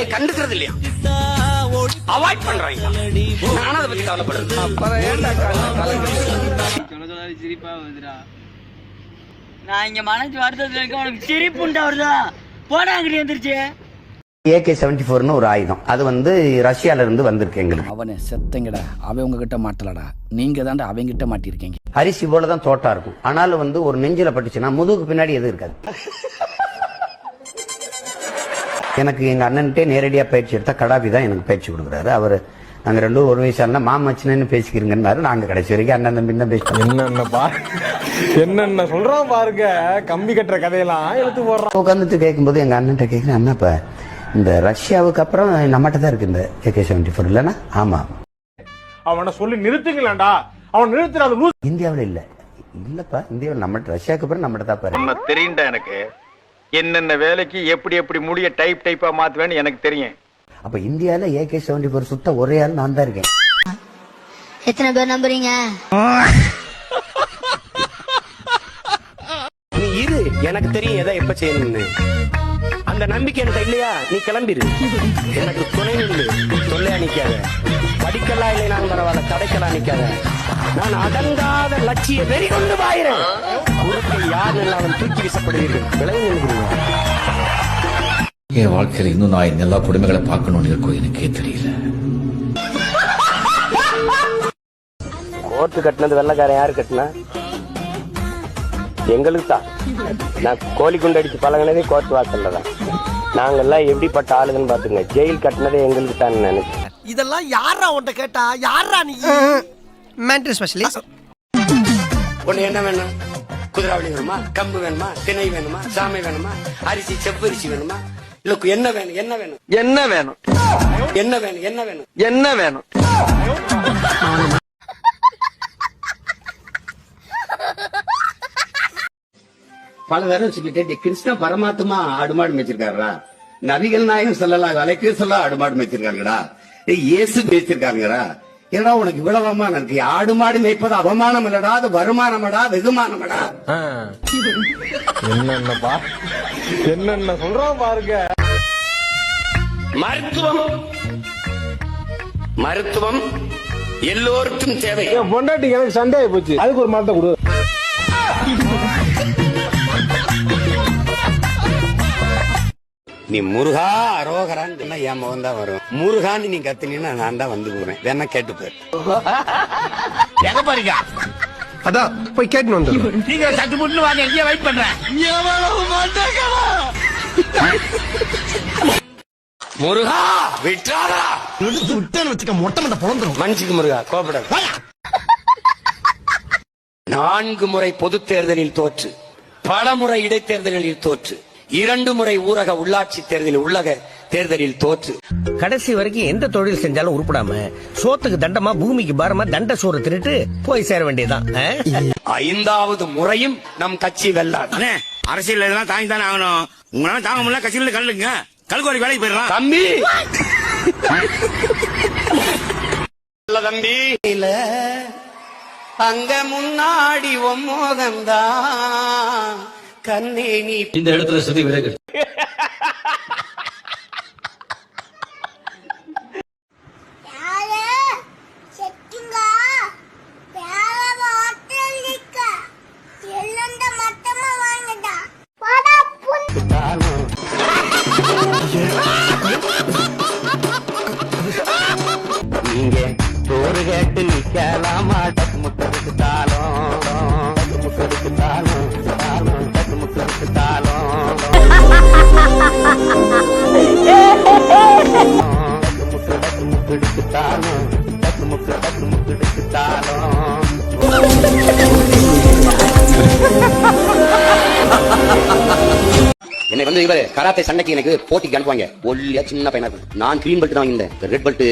என்னை கண்டுக்கிறது இல்லையா? அவாய்ட் பண்றாங்க. நானும் அதை பத்தி கவலைப்படுறேன் நான் இங்க மனசு வருத்தத்துல இருக்க உனக்கு சிரிப்புண்டா வருதா? போனாங்கடி எந்திரிச்சு. ஏகே செவன்டி ஃபோர்னு ஒரு ஆயுதம். அது வந்து ரஷ்யால இருந்து வந்திருக்கு எங்களுக்கு. அவனே செத்தங்கடா. அவன் உங்ககிட்ட மாட்டலடா. நீங்க அவங்க கிட்ட மாட்டிருக்கீங்க. அரிசி போல தான் தோட்டா இருக்கும். ஆனாலும் வந்து ஒரு நெஞ்சில பட்டுச்சுன்னா முதுகுக்கு பின்னாடி எதுவும் இருக்காது. எனக்கு எங்க அண்ணன்ட்டே நேரடியா பயிற்சி எடுத்தா கடாபி தான் எனக்கு பயிற்சி கொடுக்குறாரு. அவர் நாங்க ரெண்டு பேரும் ஒரு வயசு அண்ணன் மாமச்சினு பேசிக்கிறீங்கன்னாரு நாங்க கடைசி வரைக்கும் அண்ணன் தம்பி தான் பேசிட்டோம் என்னென்ன பா என்னென்ன சொல்றான் பாருங்க கம்பி கட்டுற கதையெல்லாம் எடுத்து போடுறான். உட்காந்துட்டு கேட்கும்போது எங்க அண்ணன்ட்ட கேட்குறேன் அண்ணா இப்ப இந்த ரஷ்யாவுக்கு அப்புறம் நம்மகிட்ட தான் இருக்கு இந்த ஏகே செவன்டி ஃபோர் இல்லைன்னா? ஆமா. அவனை சொல்லி நிறுத்துங்களேன்டா. அவன் நிறுத்துற அது லூஸ் இந்தியாவில் இல்ல. இல்லப்பா இந்தியாவில் நம்மகிட்ட ரஷ்யாவுக்கு அப்புறம் நம்மகிட்ட தான் பாரு. நம்ம தெரியும்டா எனக்கு. என்னென்ன வேலைக்கு எப்படி எப்படி முடிய டைப் டைப்பா மாத்துவேன்னு எனக்கு தெரியும். அப்ப இந்தியால ஏகே செவன்டி ஃபோர் சுத்த ஒரே ஆள் நான் தான் இருக்கேன். எத்தனை பேர் நம்புறீங்க? நீ இரு எனக்கு தெரியும் எதை எப்ப செய்யணும்னு. அந்த நம்பிக்கை எனக்கு இல்லையா? நீ கிளம்பிரு. எனக்கு துணை நில்லு. தொல்லையா நிக்காத. படிக்கலாம் இல்லை நான் பரவாயில்ல தடைக்கலாம் நிக்காத. நான் அடங்காத லட்சிய வெறி கொண்டு வாயிறேன். உனக்கு யார் அவன் தூக்கி வீசப்படுவீர்கள். நின்றுகிறீங்க என் வாழ்க்கையில இன்னும் நான் இந்த எல்லா கொடுமைகளை பார்க்கணும்னு இருக்கோ எனக்கே தெரியல. கோர்ட்டு கட்டினது வெள்ளக்காரன் யாரு கட்டினா? எங்களுக்கு தான். நான் கோழி குண்டு அடிச்சு பழகினதே கோர்ட் வாசல்ல தான். நாங்கெல்லாம் எப்படிப்பட்ட ஆளுங்கன்னு பாத்துங்க ஜெயில் கட்டினதே எங்களுக்கு தான் நினைச்சேன் இதெல்லாம் யாரா உன்ட்ட கேட்டா? யாரா நீ? மென்டல் ஸ்பெஷலிஸ்ட் உன்னை என்ன வேணும்? குதிராவளி வேணுமா? கம்பு வேணுமா? திணை வேணுமா? சாமை வேணுமா? அரிசி செவ்வரிசி வேணுமா? இல்ல என்ன வேணும்? என்ன வேணும்? என்ன வேணும்? என்ன வேணும்? என்ன வேணும்? என்ன வேணும்? பல தடவை சொல்லிட்டேன் கிருஷ்ண பரமாத்மா ஆடுமாடு மேய்ச்சிருக்காருடா. நபிகள் நாயகம் சொல்லலாம் வலைக்கு சொல்ல ஆடுமாடு மேய்ச்சிருக்காங்கடா. இயேசு மேய்ச்சிருக்காங்கடா. ஏடா உனக்கு இவ்வளவமா இருக்கு ஆடு மாடு மேய்ப்பது அவமானம் இல்லடா அது வருமானமடா வெகுமானமடா. என்னென்ன பா என்னென்ன சொல்றான் பாருங்க. மருத்துவம். மருத்துவம் எல்லோருக்கும் தேவை. பொண்டாட்டி எனக்கு சண்டே போச்சு. அதுக்கு ஒரு மரத்தை கொடு. நீ முருகா அரோகரான்னு சொன்னா என் முகம் தான் வரும். முருகான்னு நீ கத்துனீன்னா நான் தான் வந்து போறேன் வேணா கேட்டு போயிரு அதான் போய் கேட்டு வந்து நீங்க சட்டு முன்னு வாங்க எங்கேயே வெயிட் பண்றேன். முருகா விட்டாரா விட்டேன்னு வச்சுக்க மொட்டை மண்டை பொழந்துரும் மன்னிச்சுக்கு முருகா கோபப்பட நான்கு முறை பொது தேர்தலில் தோற்று. பல முறை இடைத்தேர்தலில் தோற்று. இரண்டு முறை ஊரக உள்ளாட்சி தேர்தலில் உள்ளக தேர்தலில் தோற்று. கடைசி வரைக்கும் எந்த தொழில் செஞ்சாலும் உருப்படாம சோத்துக்கு தண்டமா பூமிக்கு பாரமா தண்ட சோறு திருட்டு போய் சேர வேண்டியதுதான். ஐந்தாவது முறையும் நம் கட்சி வெல்லாது அரசியல் இதெல்லாம் தாங்கி தானே ஆகணும். உங்களால தாங்க முடியல கட்சியில கல்லுங்க கல்கோரி வேலைக்கு போயிடலாம் தம்பி! தம்பி. இல்ல. அங்க முன்னாடி ஒம்மோகந்தான் கண்ணே நீ இந்த இடத்துல சுத்தி விலகு எடுத்துட்டாலும் டக்கு முக்கு டக்கு முக்கு எடுத்துட்டாலும். என்னை வந்து இவர் கராத்தே சண்டைக்கு எனக்கு போட்டிக்கு அனுப்புவாங்க. ஒல்லியா சின்ன பையனா இருக்கும். நான் கிரீன் பெல்ட் தான் வாங்கியிருந்தேன். ரெட் பெல்ட்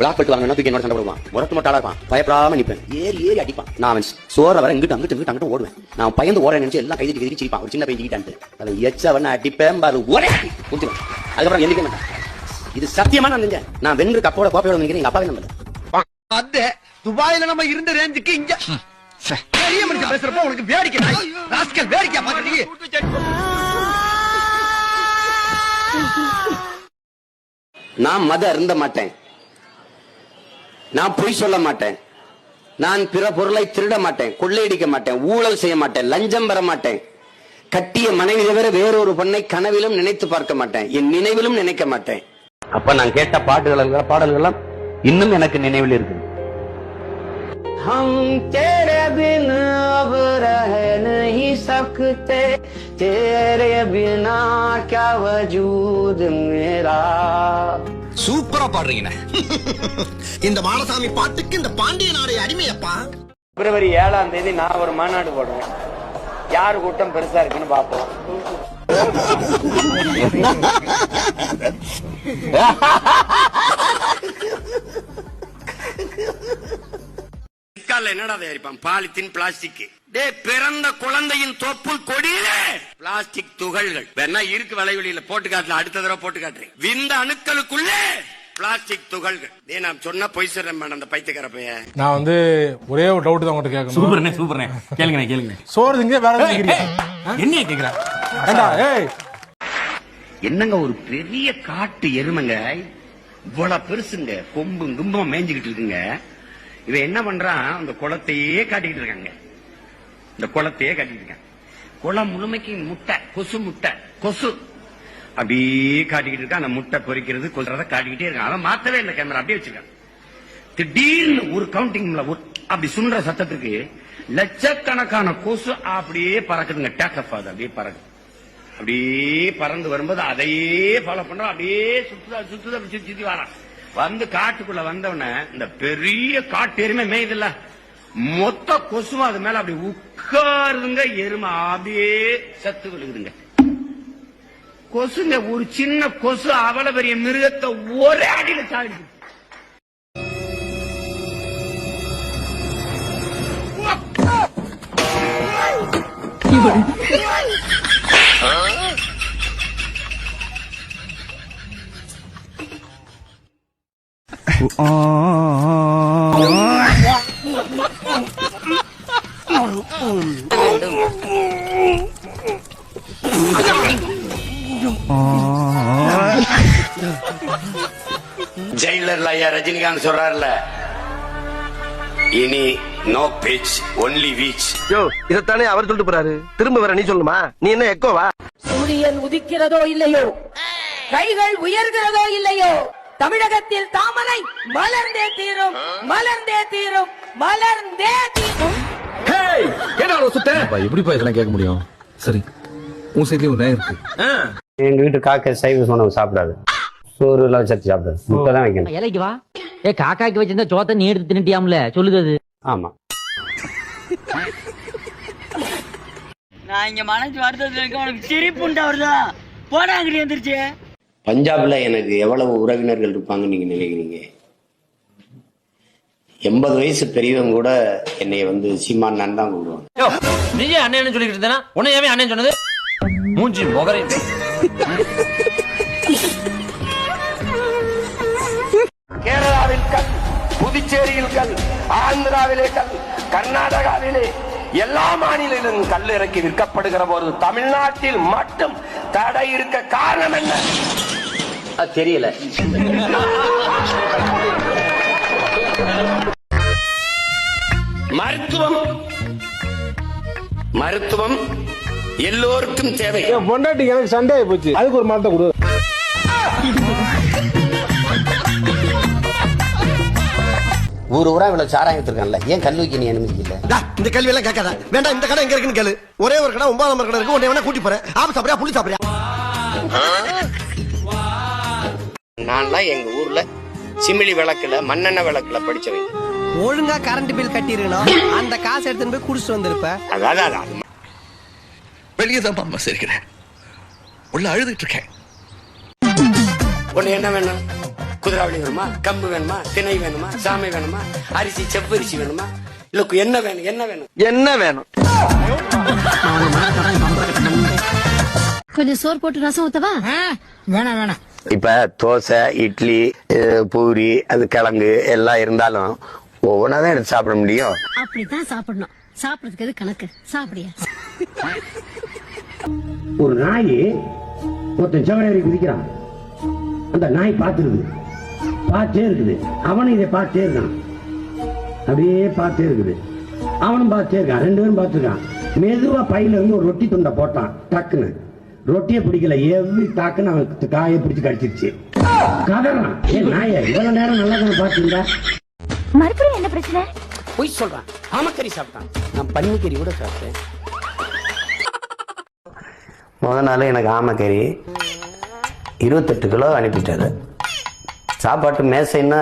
பிளாக் பெல்ட் வாங்கினா தூக்கி என்னோட சண்டை போடுவான். முரட்டு மட்டாளா இருப்பான். பயப்படாம நிப்பேன். ஏறி ஏறி அடிப்பான். நான் அவன் சோற வர இங்கிட்டு அங்கிட்டு இங்கிட்டு அங்கிட்டு ஓடுவேன். நான் பயந்து ஓட நினைச்சு எல்லாம் கைதி கைதி சிரிப்பான். ஒரு சின்ன பையன் சிக்கிட்டான்ட்டு அவன் எச்சவன அடிப்பேன் பாரு. ஒரே முடிச்சிடும் அதுக்கப்புறம் எந்திரிக்க மாட்டேன். இது சத்தியமா நான் நான் வென்று கப்போட கோப்பையோட நினைக்கிறேன் எங்க அப்பாவே நம்பல. அதே துபாயில நம்ம இருந்த ரேஞ்சுக்கு இங்க பெரிய மனுஷன் பேசுறப்ப உனக்கு வேடிக்கை. ராஸ்கல் வேடிக்கை பாக்குறீங்க நான் மத அருந்த மாட்டேன். நான் பொய் சொல்ல மாட்டேன். நான் பிற பொருளை திருட மாட்டேன். கொள்ளையடிக்க மாட்டேன். ஊழல் செய்ய மாட்டேன். லஞ்சம் பெற மாட்டேன். கட்டிய மனைவி தவிர வேறொரு பெண்ணை கனவிலும் நினைத்து பார்க்க மாட்டேன். என் நினைவிலும் நினைக்க மாட்டேன். அப்ப நான் கேட்ட பாட்டுகள் பாடல்கள் இன்னும் எனக்கு நினைவில் இருக்கு हम तेरे बिन अब रह नहीं सकते तेरे बिना क्या वजूद मेरा சூப்பரா பாடுறீங்கண்ணே இந்த மாடசாமி பாட்டுக்கு இந்த பாண்டிய நாடு அடிமையப்பா பிப்ரவரி ஏழாம் தேதி நான் ஒரு மாநாடு போடுறேன் யார் கூட்டம் பெருசா இருக்குன்னு பாப்போம் பிற்கால என்னடா தயாரிப்பான் பாலித்தீன் பிளாஸ்டிக் டே பிறந்த குழந்தையின் தொப்புள் கொடியிலே! பிளாஸ்டிக் துகள்கள். வேணா இருக்கு வலைவெளியில போட்டு காட்டல அடுத்த தடவை போட்டு காட்டுறேன். விந்த அணுக்களுக்குள்ளே பிளாஸ்டிக் துகள்கள். டே நான் சொன்னா பொய் சொல்றேன் மேடம் அந்த பைத்தியக்கார பையன். நான் வந்து ஒரே ஒரு டவுட் தான் உங்கள்கிட்ட கேட்கணும். சூப்பர்ண்ணே சூப்பர்ண்ணே. கேளுங்கண்ணே கேளுங்க சோறு திங்க வேற என்ன கேக்குறா ஏண்டா ஏய் என்னங்க ஒரு பெரிய காட்டு எருமைங்க? இவ்வளவு பெருசுங்க. கொம்பும் கும்பம் மேய்ஞ்சுக்கிட்டு இருக்குங்க. இவன் என்ன பண்றான்? அந்த குளத்தையே காட்டிக்கிட்டு இருக்காங்க. இந்த குளத்தையே காட்டிட்டு இருக்கான் குளம் முழுமைக்கு முட்டை கொசு முட்டை கொசு. அப்படியே காட்டிக்கிட்டு இருக்கான். அந்த முட்டை பொறிக்கிறது கொல்றத காட்டிக்கிட்டே இருக்கான். அவன் மாத்தவே இல்லை கேமரா அப்படியே வச்சிருக்கான். திடீர்னு ஒரு கவுண்டிங்ல அப்படி சுன்ற சத்தத்துக்கு லட்சக்கணக்கான கொசு அப்படியே பறக்குதுங்க. டேக்கப் அது அப்படியே பறக்குது. அப்படியே பறந்து வரும்போது அதையே ஃபாலோ பண்றான் அப்படியே சுத்துதா சுத்துதா சுத்தி சுத்தி வரான். வந்து காட்டுக்குள்ள வந்தவன இந்த பெரிய காட்டு எருமை மேய்தில்ல மொத்த கொசுவும் அது மேல அப்படி உட்காருதுங்க எருமை அப்படியே சத்து விழுகுதுங்க. கொசுங்க ஒரு சின்ன கொசு அவ்வளவு பெரிய மிருகத்தை ஒரே அடியில சாடிச்சு ஜெயிலர்ல ஐயா ரஜினிகாந்த் சொல்றாருல இனி no pitch only beach yo இதத்தானே அவர் சொல்லிட்டு போறாரு. திரும்ப வேற நீ சொல்லுமா? நீ என்ன எக்கோவா? சூரியன் உதிக்கிறதோ இல்லையோ? கைகள் உயர்கிறதோ இல்லையோ? தமிழகத்தில் தாமரை மலர்ந்தே தீரும் மலர்ந்தே தீரும் மலர்ந்தே தீரும். எப்படிப்பா இதெல்லாம் கேட்க முடியும்? சரி உன் சைட்லயும் ஒரு நேரம் இருக்கு. எங்க வீட்டு காக்க சைவ உணவு சாப்பிடாது. சோறு எல்லாம் வச்சு சாப்பிடாது. முட்டை தான் வைக்கணும். இலைக்கு வா. ஏ காக்காக்கு வச்சிருந்த சோத்த நீ எடுத்து தின்னுட்டியாம்ல? சொல்லுது அது. ஆமா. நான் இங்க மனசு வருத்தத்துல இருக்க உனக்கு சிரிப்பு உண்டாவதுதா போடா அங்கிட்டு எந்திரிச்சு பஞ்சாப்ல எனக்கு எவ்வளவு உறவினர்கள் இருப்பாங்கன்னு நீங்க நினைக்கிறீங்க? எண்பது வயசு பெரியவங்க கூட என்னை வந்து சீமான் தான் கூப்பிடுவாங்க. நீயே அண்ணன் சொல்லிக்கிட்டு இருந்தேனா உன்னையாவே அண்ணன் சொன்னது? மூஞ்சி முகரை. கேரளாவில் கல் புதுச்சேரியில் கல் ஆந்திராவிலே கல் கர்நாடகாவிலே எல்லா மாநிலங்களிலும் கல் இறக்கி விற்கப்படுகிற போது தமிழ்நாட்டில் மட்டும் தடை இருக்க காரணம் என்ன? அது தெரியல. மருத்துவம். மருத்துவம் எல்லோருக்கும் தேவை. என் பொண்டாட்டிக்கு எனக்கு சண்டே ஆகி போச்சு. அதுக்கு ஒரு மரத்தை கொடு. ஊர் ஊரா இவ்வளவு சாராயம் வச்சிருக்கான்ல ஏன் கல்லூரிக்கு நீ அனுமதிக்கல? இந்த கேள்வி எல்லாம் கேட்காத. வேண்டாம் இந்த கடை எங்க இருக்குன்னு கேளு. ஒரே ஒரு கடை ஒன்பதாம் நம்பர் கடை இருக்கு. உன்னை வேணா கூட்டி போறேன். ஆப்பு சாப்பிடுறியா? புளி சாப்பிடுறியா? நான்லாம் எங்க ஊர்ல சிமிழி விளக்குல மண்ணெண்ணெய் விளக்குல படிச்சவன். ஒழுங்கா கரண்ட் பில் கட்டிருக்கணும். அந்த காசு எடுத்துன்னு போய் குடிச்சிட்டு வந்திருப்ப. அதாவது அது வெளியே தான் அம்மா சிரிக்கிறேன். உள்ள அழுதுட்டு இருக்கேன். உன்னை என்ன வேணும்? குதிராவளி வேணுமா? கம்பு வேணுமா? திணை வேணுமா? சாமை வேணுமா? அரிசி செவ்வரிசி வேணுமா? இல்ல என்ன வேணும்? என்ன வேணும்? என்ன வேணும்? கொஞ்சம் சோறு போட்டு ரசம் ஊத்தவா? வேணாம் வேணாம். இப்ப தோசை இட்லி பூரி அது கிழங்கு எல்லாம் இருந்தாலும் ஒவ்வொன்றா தான் எடுத்து சாப்பிட முடியும். அப்படித்தான் சாப்பிடணும். சாப்பிடறதுக்கு எது கணக்கு? சாப்பிடியா? ஒரு நாய் ஒருத்தன் செவனேறி குதிக்கிறான். அந்த நாய் பார்த்துருது. பார்த்தே இருக்குது. அவனும் இதை பார்த்தே இருக்கான். அப்படியே பார்த்தே இருக்குது. அவனும் பார்த்தே இருக்கான். ரெண்டு பேரும் பார்த்துருக்கான் மெதுவா பையில இருந்து ஒரு ரொட்டி துண்டை போட்டான். டக்குன்னு. ரொட்டியை பிடிக்கல. எவ்ரி டாக்குன்னு அவனுக்கு காயை பிடிச்சு கடிச்சிருச்சு. கதறான் ஏ நாய இவ்வளவு நேரம் நல்லா தான் பாத்தீங்களா மறுபடியும் என்ன பிரச்சனை? பொய் சொல்றான். ஆமக்கறி சாப்பிட்டான். நான் பன்னிக்கறி கூட சாப்பிட்டேன். முத நாள் எனக்கு ஆமக்கறி இருபத்தெட்டு கிலோ அனுப்பிட்டாரு சாப்பாட்டு மேசைன்னா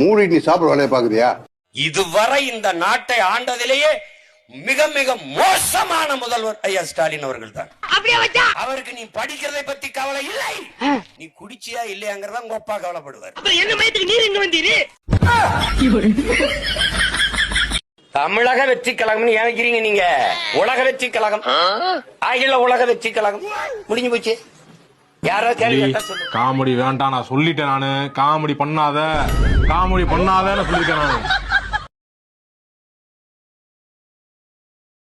மூடி நீ சாப்பிட வேலையை பாக்குறியா இதுவரை இந்த நாட்டை ஆண்டதிலேயே மிக மிக மோசமான முதல்வர் ஐயா ஸ்டாலின் அவர்கள் தான் அவருக்கு நீ படிக்கிறதை பத்தி கவலை இல்லை. நீ குடிச்சியா இல்லையாங்கிறத உங்க அப்பா கவலைப்படுவார். தமிழக வெற்றி கழகம் நினைக்கிறீங்க நீங்க? உலக வெற்றி கழகம். அகில உலக வெற்றி கழகம். முடிஞ்சு போச்சு. யாரோ கேள்வி கேட்டா சொல்லு காமெடி வேண்டாம் நான் சொல்லிட்டேன் நானு. காமெடி பண்ணாத. காமெடி பண்ணாதன்னு சொல்லிட்டேன் நானு.